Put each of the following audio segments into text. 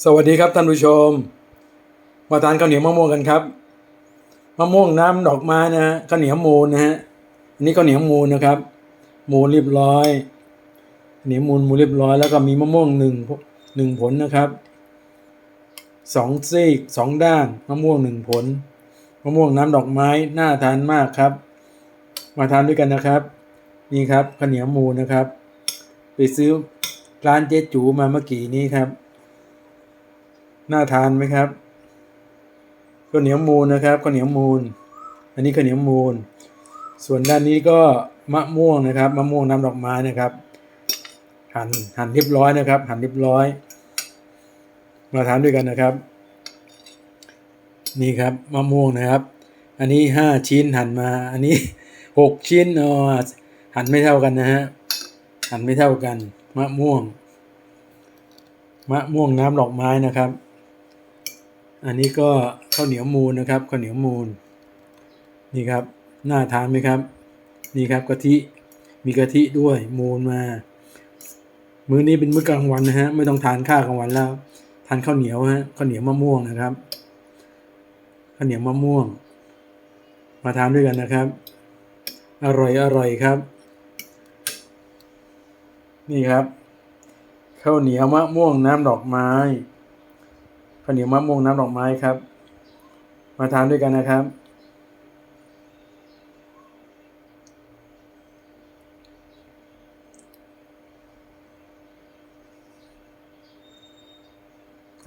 สวัสดีครับท่านผู้ชม มาทานข้าวเหนียวมะม่วงกันครับมะม่วงน้ำดอกไม้นะฮะข้าวเหนียวมูลนะฮะอันนี้ข้าวเหนียวมูลนะครับ มูลเรียบร้อยเหนียวมูลมูลเรียบร้อย แล้วก็มีมะม่วงหนึ่งหนึ่งผลนะครับสองซีกสองด้านมะม่วงหนึ่งผลมะม่วงน้ำดอกไม้น่าทานมากครับ มาทานด้วยกันนะครับ นี่ครับข้าวเหนียวมูลนะครับ ไปซื้อร้านเจ๊จูมาเมื่อกี้นี้ครับ น่าทานไหมครับข้าวเหนียวมูลนะครับข้าวเหนียวมูลอันนี้ข้าวเหนียวมูลส่วนด้านนี้ก็มะม่วงนะครับมะม่วงน้ำดอกไม้นะครับ หั่นหั่นเรียบร้อยนะครับ หั่นเรียบร้อย มาทานด้วยกันนะครับ นี่ครับมะม่วงนะครับ อันนี้ห้าชิ้นหั่นมา อันนี้หกชิ้นอ๋อหั่นไม่เท่ากันนะฮะหั่นไม่เท่ากัน มะม่วง มะม่วงน้ำดอกไม้นะครับ อันนี้ก็ข้าวเหนียวมูลนะครับข้าวเหนียวมูลนี่ครับน่าทานไหมครับ นี่ครับกะทิมีกะทิด้วยมูลมา มื้อนี้เป็นมื้อกลางวันนะฮะไม่ต้องทานข้าวกลางวันแล้ว ทานข้าวเหนียวฮะข้าวเหนียวมะม่วงนะครับข้าวเหนียวมะม่วง มาทานด้วยกันนะครับ อร่อยอร่อยครับ นี่ครับข้าวเหนียวมะม่วงน้ำดอกไม้ ข้าวเหนียวมะม่วงน้ำดอกไม้ครับ มาทานด้วยกันนะครับ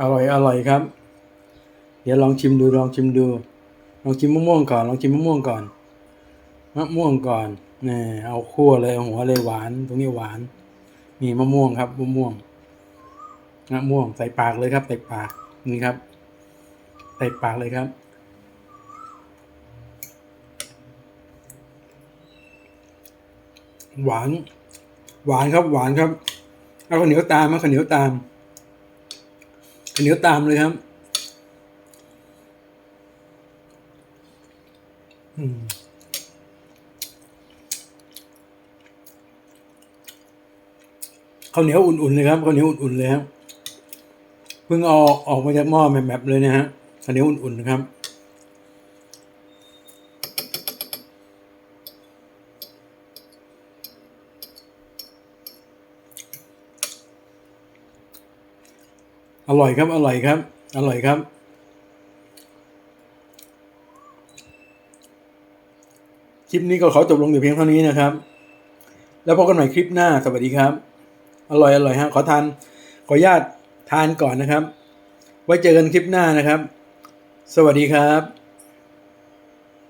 อร่อยอร่อยครับ เดี๋ยวลองชิมดูลองชิมดู ลองชิมมะม่วงก่อน ลองชิมมะม่วงก่อนมะม่วงก่อนนี่เอาคั่วเลยเอาหัวเลยหวาน ตรงนี้หวานมีมะม่วงครับมะม่วงมะม่วงใส่ปากเลยครับใส่ปาก นี่ครับใส่ปากเลยครับ หวาน หวานครับ หวานครับ เอาข้าวเหนียวตามมาข้าวเหนียวตามข้าวเหนียวตามเลยครับอืมข้าวเหนียวอุ่นๆเลยครับข้าวเหนียวอุ่นๆเลยครับ เพิ่งเอาออกมาจากหม้อแบบเลยนะฮะข้าวเหนียวอุ่นๆนะครับ อร่อยครับ อร่อยครับ อร่อยครับคลิปนี้ก็ขอจบลงแต่เพียงเท่านี้นะครับ แล้วพบกันใหม่คลิปหน้า สวัสดีครับ อร่อยอร่อยฮะ ขอทาน ขออนุญาต ทานก่อนนะครับ ไว้เจอกันคลิปหน้านะครับ สวัสดีครับ